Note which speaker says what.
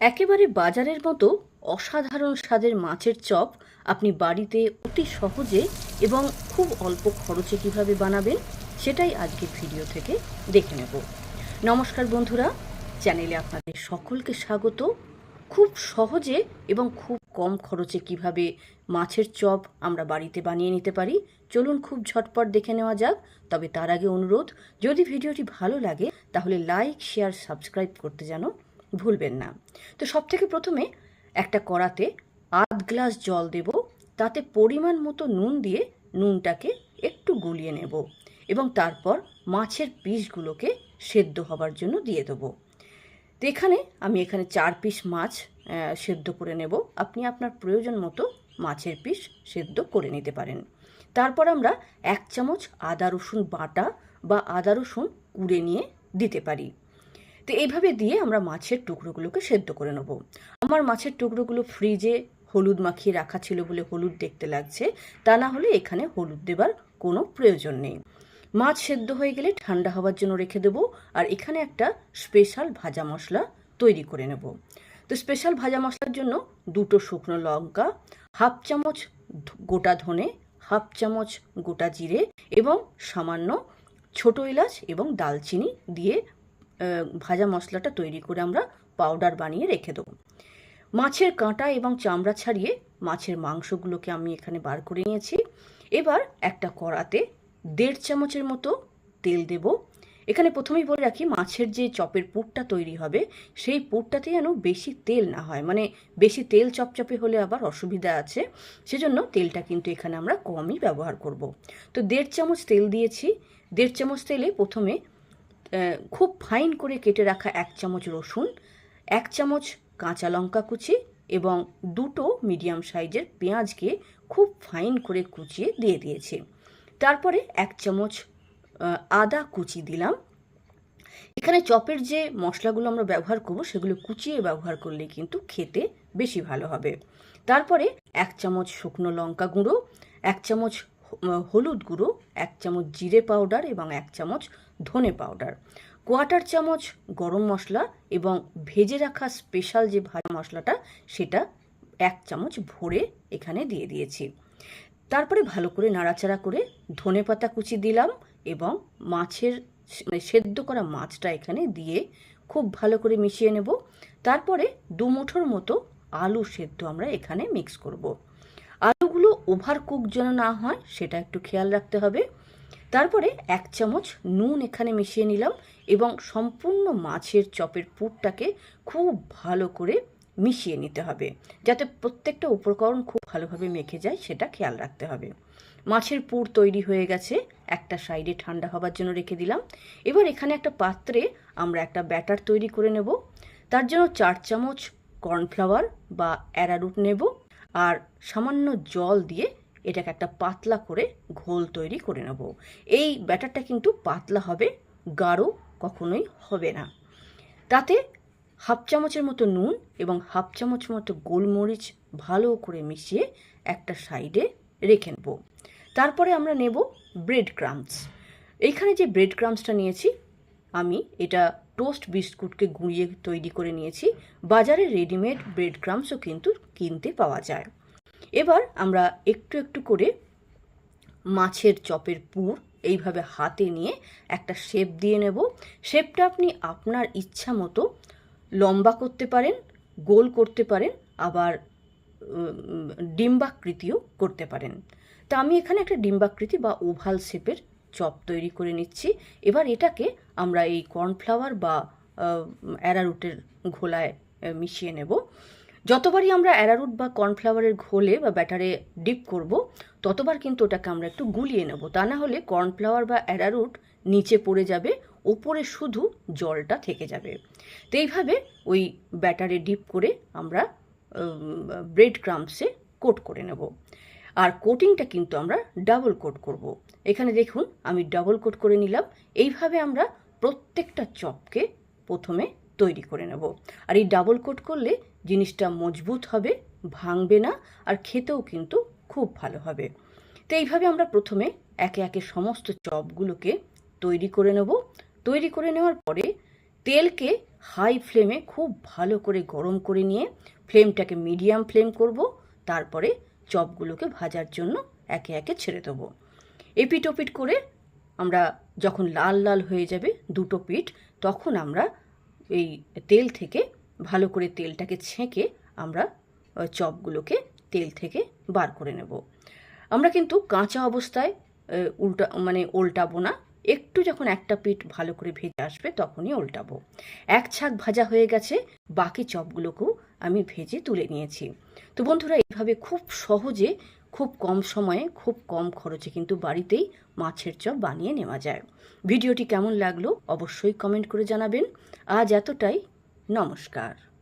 Speaker 1: একেবারে বাজারের মতো অসাধারণ স্বাদের মাছের চপ আপনি বাড়িতে অতি সহজে এবং খুব অল্প খরচে কীভাবে বানাবেন সেটাই আজকের ভিডিও থেকে দেখে নেব। নমস্কার বন্ধুরা, চ্যানেলে আপনাদের সকলকে স্বাগত। খুব সহজে এবং খুব কম খরচে কীভাবে মাছের চপ আমরা বাড়িতে বানিয়ে নিতে পারি, চলুন খুব ঝটপট দেখে নেওয়া যাক। তবে তার আগে অনুরোধ, যদি ভিডিওটি ভালো লাগে তাহলে লাইক, শেয়ার, সাবস্ক্রাইব করতে যেন ভুলবেন না। তো সব থেকে প্রথমে একটা কড়াতে আধ গ্লাস জল দেব, তাতে পরিমাণ মতো নুন দিয়ে নুনটাকে একটু গুলিয়ে নেব এবং তারপর মাছের পিসগুলোকে সেদ্ধ হবার জন্য দিয়ে দেবো। তো এখানে আমি এখানে চার পিস মাছ সেদ্ধ করে নেব। আপনি আপনার প্রয়োজন মতো মাছের পিস সেদ্ধ করে নিতে পারেন। তারপর আমরা এক চামচ আদা রসুন বাটা বা আদা রসুন কুড়ে নিয়ে দিতে পারি। তো এইভাবে দিয়ে আমরা মাছের টুকরোগুলোকে সেদ্ধ করে নেব। আমার মাছের টুকরোগুলো ফ্রিজে হলুদ মাখিয়ে রাখা ছিল বলে হলুদ দেখতে লাগছে। তা না হলে এখানে হলুদ দেবার কোনো প্রয়োজন নেই। মাছ সেদ্ধ হয়ে গেলে ঠান্ডা হওয়ার জন্য রেখে দেবো আর এখানে একটা স্পেশাল ভাজা মশলা তৈরি করে নেব। তো স্পেশাল ভাজা মশলার জন্য দুটো শুকনো লঙ্কা, হাফ চামচ গোটা ধনে, হাফ চামচ গোটা জিরে এবং সামান্য ছোটো এলাচ এবং দালচিনি দিয়ে ভাজা মশলাটা তৈরি করে আমরা পাউডার বানিয়ে রেখে দেবো। মাছের কাঁটা এবং চামড়া ছাড়িয়ে মাছের মাংসগুলোকে আমি এখানে বার করে নিয়েছি। এবার একটা কড়াতে দেড় চামচের মতো তেল দেব। এখানে প্রথমেই বলে রাখি, মাছের যে চপের পুরটা তৈরি হবে, সেই পুরটাতে যেন বেশি তেল না হয়। মানে বেশি তেল চপচপে হলে আবার অসুবিধা আছে। সেজন্য তেলটা কিন্তু এখানে আমরা কমই ব্যবহার করব। তো দেড় চামচ তেল দিয়েছি। দেড় চামচ তেলে প্রথমে খুব ফাইন করে কেটে রাখা এক চামচ রসুন, এক চামচ কাঁচা লঙ্কা কুচি এবং দুটো মিডিয়াম সাইজের পেঁয়াজকে খুব ফাইন করে কুচিয়ে দিয়ে দিয়েছি। তারপরে এক চামচ আদা কুচি দিলাম। এখানে চপের যে মশলাগুলো আমরা ব্যবহার করব, সেগুলো কুচিয়ে ব্যবহার করলে কিন্তু খেতে বেশি ভালো হবে। তারপরে এক চামচ শুকনো লঙ্কা গুঁড়ো, এক চামচ হলুদ গুঁড়ো, এক চামচ জিরে পাউডার এবং এক চামচ ধনে পাউডার। কোয়াটার চামচ গরম মশলা এবং ভেজে রাখা স্পেশাল যে ভাজা মশলাটা, সেটা এক চামচ ভরে এখানে দিয়ে দিয়েছি। তারপরে ভালো করে নাড়াচাড়া করে ধনে পাতা কুচি দিলাম এবং মাছের মানে সেদ্ধ করা মাছটা এখানে দিয়ে খুব ভালো করে মিশিয়ে নেব। তারপরে দু মুঠোর মতো আলু সেদ্ধ আমরা এখানে মিক্স করব। আলুগুলো ওভার কুক যেন না হয়, সেটা একটু খেয়াল রাখতে হবে। তারপরে এক চামচ নুন এখানে মিশিয়ে নিলাম এবং সম্পূর্ণ মাছের চপের পুরটাকে খুব ভালো করে মিশিয়ে নিতে হবে, যাতে প্রত্যেকটা উপকরণ খুব ভালোভাবে মেখে যায়, সেটা খেয়াল রাখতে হবে। মাছের পুর তৈরি হয়ে গেছে, একটা সাইডে ঠান্ডা হবার জন্য রেখে দিলাম। এবার এখানে একটা পাত্রে আমরা একটা ব্যাটার তৈরি করে নেব। তার জন্য চার চামচ কর্নফ্লাওয়ার বা অ্যারারুট নেব। আর সামান্য জল দিয়ে এটাকে একটা পাতলা করে ঘোল তৈরি করে নেব। এই ব্যাটারটা কিন্তু পাতলা হবে, গাঢ় কখনোই হবে না। তাতে হাফ চামচের মতো নুন এবং হাফ চামচ মতো গোলমরিচ ভালো করে মিশিয়ে একটা সাইডে রেখে নেব। তারপরে আমরা নেব ব্রেড ক্রামস এইখানে যে ব্রেড ক্রামসটা নিয়েছি, আমি এটা টোস্ট বিস্কুটকে গুঁড়িয়ে তৈরি করে নিয়েছি। বাজারে রেডিমেড ব্রেড ক্রামসও কিন্তু কিনতে পাওয়া যায়। এবার আমরা একটু একটু করে মাছের চপের পুর এইভাবে হাতে নিয়ে একটা শেপ দিয়ে নেব। শেপটা আপনি আপনার ইচ্ছা মতো লম্বা করতে পারেন, গোল করতে পারেন, আবার ডিম্বাকৃতিও করতে পারেন। তা আমি এখানে একটা ডিম্বাকৃতি বা ওভাল শেপের চপ তৈরি করে নিচ্ছি। এবার এটাকে আমরা এই কর্নফ্লাওয়ার বা অ্যারারুটের ঘোলায় মিশিয়ে নেব। যতবারই আমরা অ্যারারুট বা কর্নফ্লাওয়ারের ঘোলে বা ব্যাটারে ডিপ করব, ততবার কিন্তু ওটাকে আমরা একটু গুলিয়ে নেব। তা না হলে কর্নফ্লাওয়ার বা অ্যারারুট নিচে পড়ে যাবে, ওপরে শুধু জলটা থেকে যাবে। তো এইভাবে ওই ব্যাটারে ডিপ করে আমরা ব্রেড ক্রামসে কোট করে নেব। আর কোটিংটা কিন্তু আমরা ডাবল কোট করব। এখানে দেখুন, আমি ডাবল কোট করে নিলাম। এইভাবে আমরা প্রত্যেকটা চপকে প্রথমে তৈরি করে নেব। আর এই ডাবল কোট করলে জিনিসটা মজবুত হবে, ভাঙবে না, আর খেতেও কিন্তু খুব ভালো হবে। তো এইভাবে আমরা প্রথমে একে একে সমস্ত চপগুলোকে তৈরি করে নেব। তৈরি করে নেওয়ার পরে তেলকে হাই ফ্লেমে খুব ভালো করে গরম করে নিয়ে ফ্লেমটাকে মিডিয়াম ফ্লেম করব। তারপরে চপগুলোকে ভাজার জন্য একে একে ছেড়ে দেবো। এপিট ওপিট করে আমরা যখন লাল লাল হয়ে যাবে দুটো পিঠ, তখন আমরা এই তেল থেকে ভালো করে তেলটাকে ছেঁকে আমরা চপগুলোকে তেল থেকে বার করে নেব। আমরা কিন্তু কাঁচা অবস্থায় উল্টা মানে উল্টাবো না। একটু যখন একটা পিঠ ভালো করে ভেজে আসবে তখনই উল্টাবো এক ছাক ভাজা হয়ে গেছে, বাকি চপগুলোকেও আমি ভেজে তুলে নিয়েছি। তো বন্ধুরা, এইভাবে খুব সহজে, খুব কম সময়ে, খুব কম খরচে কিন্তু বাড়িতেই মাছের চপ বানিয়ে নেওয়া যায়। ভিডিওটি কেমন লাগল অবশ্যই কমেন্ট করে জানাবেন। আজ এতটাই। নমস্কার।